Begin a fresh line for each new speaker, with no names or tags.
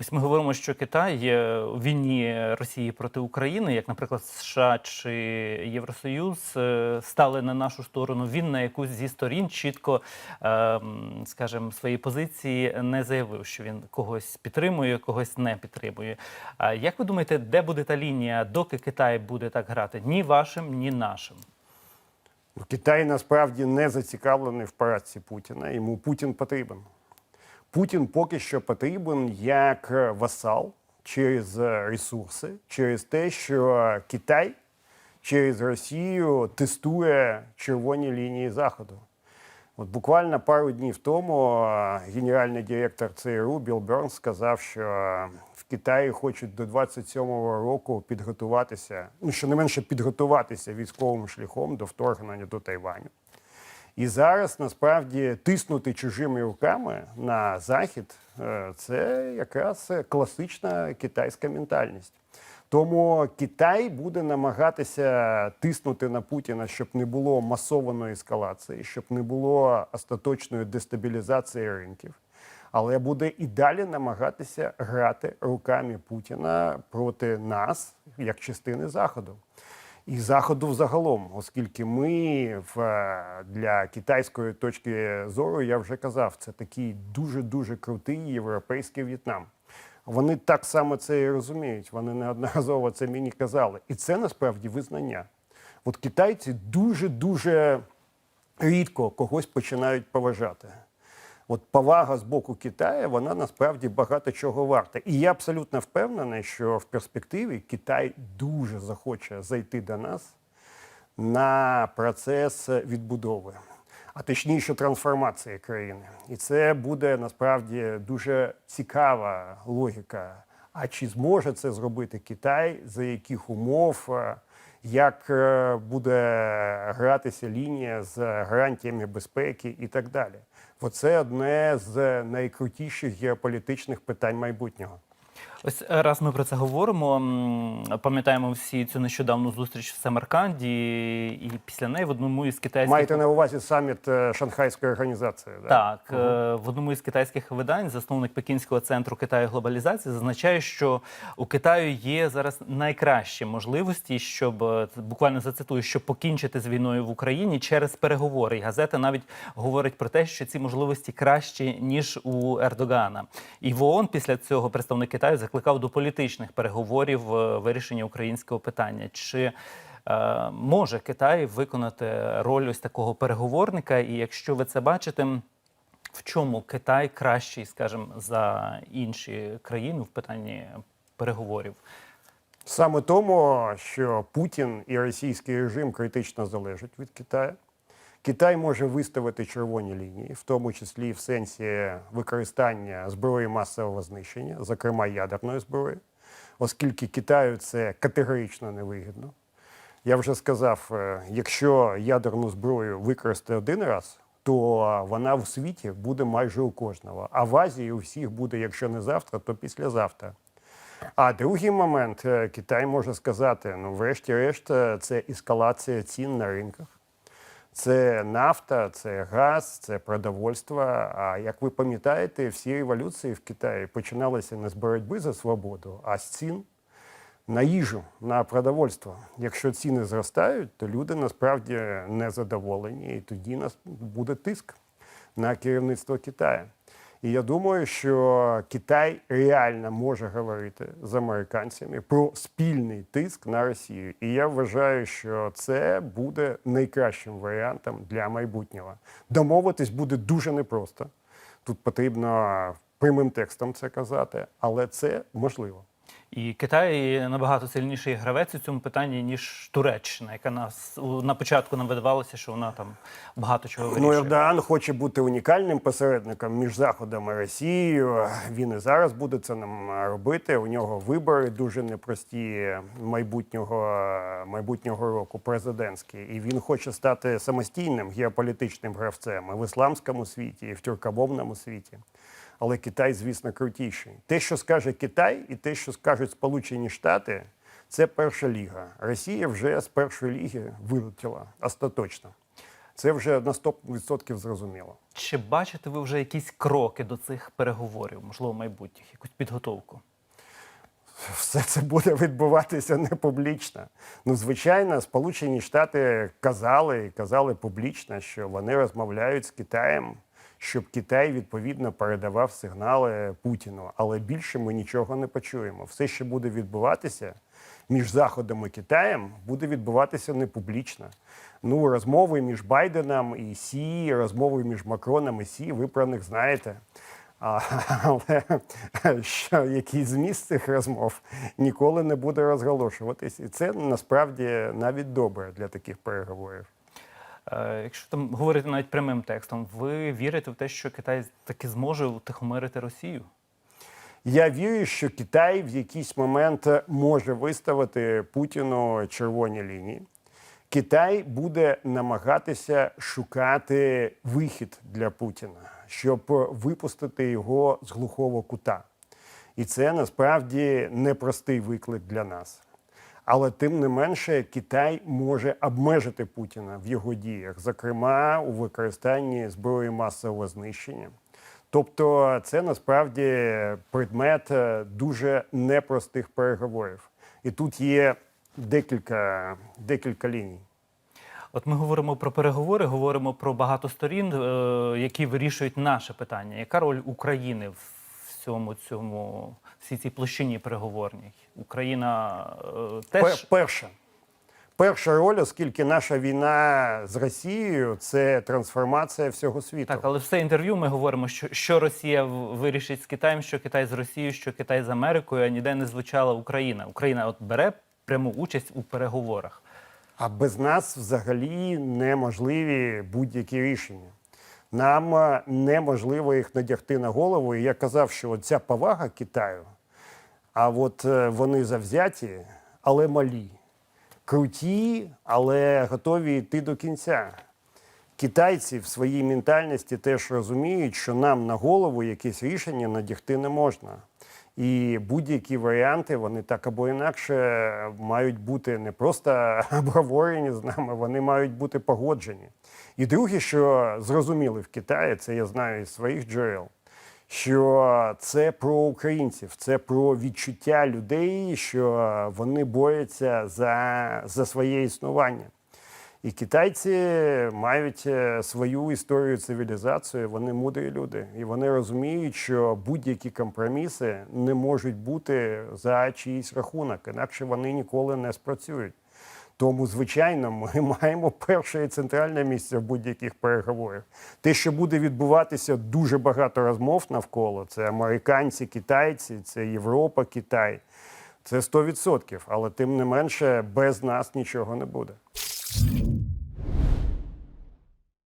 Ось ми говоримо, що Китай є у війні Росії проти України, як, наприклад, США чи Євросоюз е, стали на нашу сторону. Він на якусь зі сторін чітко, е, скажімо, свої позиції не заявив, що він когось підтримує, когось не підтримує. А як ви думаєте, де буде та лінія, доки Китай буде так грати? Ні вашим, ні нашим.
Ну, Китай насправді не зацікавлений в поразці Путіна. Йому Путін потрібен. Путін поки що потрібен як е, васал через е, ресурси, через те, що Китай через Росію тестує червоні лінії Заходу. От буквально пару днів тому е, генеральний директор ЦРУ Білл Бернс сказав, що в Китаї хочуть до 27-го року підготуватися, ну щонайменше підготуватися військовим шляхом до вторгнення до Тайваню. І зараз насправді тиснути чужими руками на захід е, це якраз класична китайська ментальність. Тому Китай буде намагатися тиснути на Путіна, щоб не було масованої ескалації, щоб не було остаточної дестабілізації ринків. Але буде і далі намагатися грати руками Путіна проти нас як частини Заходу і заходу взагалом, оскільки ми в е, для китайської точки зору, я вже казав, це такий дуже дуже крутий європейський В'єтнам. Вони так само це і розуміють. Вони неодноразово це мені казали, і це насправді визнання. От китайці дуже дуже рідко когось починають поважати. От повага з боку Китаю, вона насправді багато чого варта. І я абсолютно впевнений, що в перспективі Китай дуже захоче зайти до нас на процес відбудови, а точніше трансформації країни. І це буде насправді дуже цікава логіка. А чи зможе це зробити Китай, за яких умов, е, як е, буде гратися лінія з гарантіями безпеки і так далі? Оце одне з найкрутіших геополітичних питань майбутнього.
Ось е, раз ми про це говоримо. Пам'ятаємо всі цю нещодавну зустріч в Самарканді, і після неї в одному із китайських
Маєте на увазі саміт е, Шанхайської організації? да?
Так, е, в одному із китайських видань засновник Пекінського центру Китаю глобалізації зазначає, що у Китаю є зараз найкращі можливості, щоб буквально зацитую, щоб покінчити з війною в Україні через переговори. І газета навіть говорить про те, що ці можливості кращі ніж у Ердогана. І в ООН після цього представник Китаю закликав до політичних переговорів е, вирішення українського питання. Чи Е, може Китай виконати роль ось такого переговорника, і якщо ви це бачите, в чому Китай кращий, скажімо, за інші країни в питанні переговорів?
Саме тому, що Путін і російський режим критично залежать від Китаю. Китай може виставити червоні лінії, в тому числі в сенсі використання зброї масового знищення, зокрема ядерної зброї, оскільки Китаю це категорично невигідно. Я вже сказав, е, якщо ядерну зброю використати один раз, то вона в світі буде майже у кожного. А в Азії у всіх буде, якщо не завтра, то післязавтра. А другий момент е, Китай може сказати: ну, врешті-решт, е, це ескалація цін на ринках. Це нафта, це газ, це продовольство. А як ви пам'ятаєте, всі революції в Китаї починалися не з боротьби за свободу, а з цін на їжу, на продовольство. Якщо ціни зростають, то люди насправді не задоволені, і тоді нас буде тиск на керівництво Китаю. І я думаю, що Китай реально може говорити з американцями про спільний тиск на Росію. І я вважаю, що це буде найкращим варіантом для майбутнього. Домовитись буде дуже непросто. Тут потрібно прямим текстом це казати, але це можливо.
І Китай набагато сильніший гравець у цьому питанні, ніж Туреччина, яка нас у- на початку нам видавалося, що вона там багато чого
Ну. Ердоган хоче бути унікальним посередником між Заходом і Росією. Він і зараз буде це нам робити. У нього вибори дуже непрості майбутнього, майбутнього року, президентські. І він хоче стати самостійним геополітичним гравцем і в ісламському світі, і в тюркомовному світі. Але Китай, звісно, крутіший. Те, що скаже Китай, і те, що скажуть Сполучені Штати, це перша ліга. Росія вже з першої ліги вилетіла остаточно. Це вже на 100% зрозуміло.
Чи бачите ви вже якісь кроки до цих переговорів, можливо, майбутніх, якусь підготовку?
все це буде відбуватися не публічно. Ну, звичайно, Сполучені Штати казали і казали публічно, що вони розмовляють з Китаєм, щоб Китай відповідно передавав сигнали Путіну. Але більше ми нічого не почуємо. Все, що буде відбуватися між Заходом і Китаєм, буде відбуватися не публічно. Ну, розмови між Байденом і Сі, розмови між Макроном і Сі, ви про них знаєте. А, але що який зміст цих розмов ніколи не буде розголошуватись. І це насправді навіть добре для таких переговорів.
Е, Якщо там говорити навіть прямим текстом, ви вірите в те, що Китай таки зможе утихомирити Росію?
Я вірю, що Китай в якийсь момент може виставити Путіну червоні лінії. Китай буде намагатися шукати вихід для Путіна, щоб випустити його з глухого кута. І це насправді непростий виклик для нас. Але тим не менше Китай може обмежити Путіна в його діях, зокрема у використанні зброї масового знищення. Тобто, це насправді предмет е, дуже непростих переговорів. І тут є декілька, декілька ліній.
От ми говоримо про переговори, говоримо про багато сторін, е, які вирішують наше питання. Яка роль України в всьому цьому всій цій площині переговорній? Україна е, теж
Перша. Перша роль, оскільки наша війна з Росією це трансформація всього світу.
так, але все інтерв'ю ми говоримо, що, що Росія вирішить з Китаєм, що Китай з Росією, що Китай з Америкою, а ніде не звучала Україна. Україна от бере пряму участь у переговорах.
А без нас взагалі неможливі будь-які рішення. Нам е, неможливо їх надягти на голову. І я казав, що ця повага Китаю, а от е, вони завзяті, але малі, круті, але готові йти до кінця. Китайці в своїй ментальності теж розуміють, що нам на голову якесь рішення надягти не можна. І будь-які варіанти вони так або інакше мають бути не просто обговорені з нами, вони мають бути погоджені. І друге, що зрозуміли в Китаї, це я знаю із своїх джерел, що це про українців, це про відчуття людей, що вони борються за, за своє існування. І китайці мають е, свою історію цивілізації, вони мудрі люди, і вони розуміють, що будь-які компроміси не можуть бути за чийсь рахунок, інакше вони ніколи не спрацюють. Тому, звичайно, ми маємо перше і центральне місце в будь-яких переговорах. Те, що буде відбуватися дуже багато розмов навколо, це американці, китайці, це Європа, Китай. Це 100%, але тим не менше без нас нічого не буде.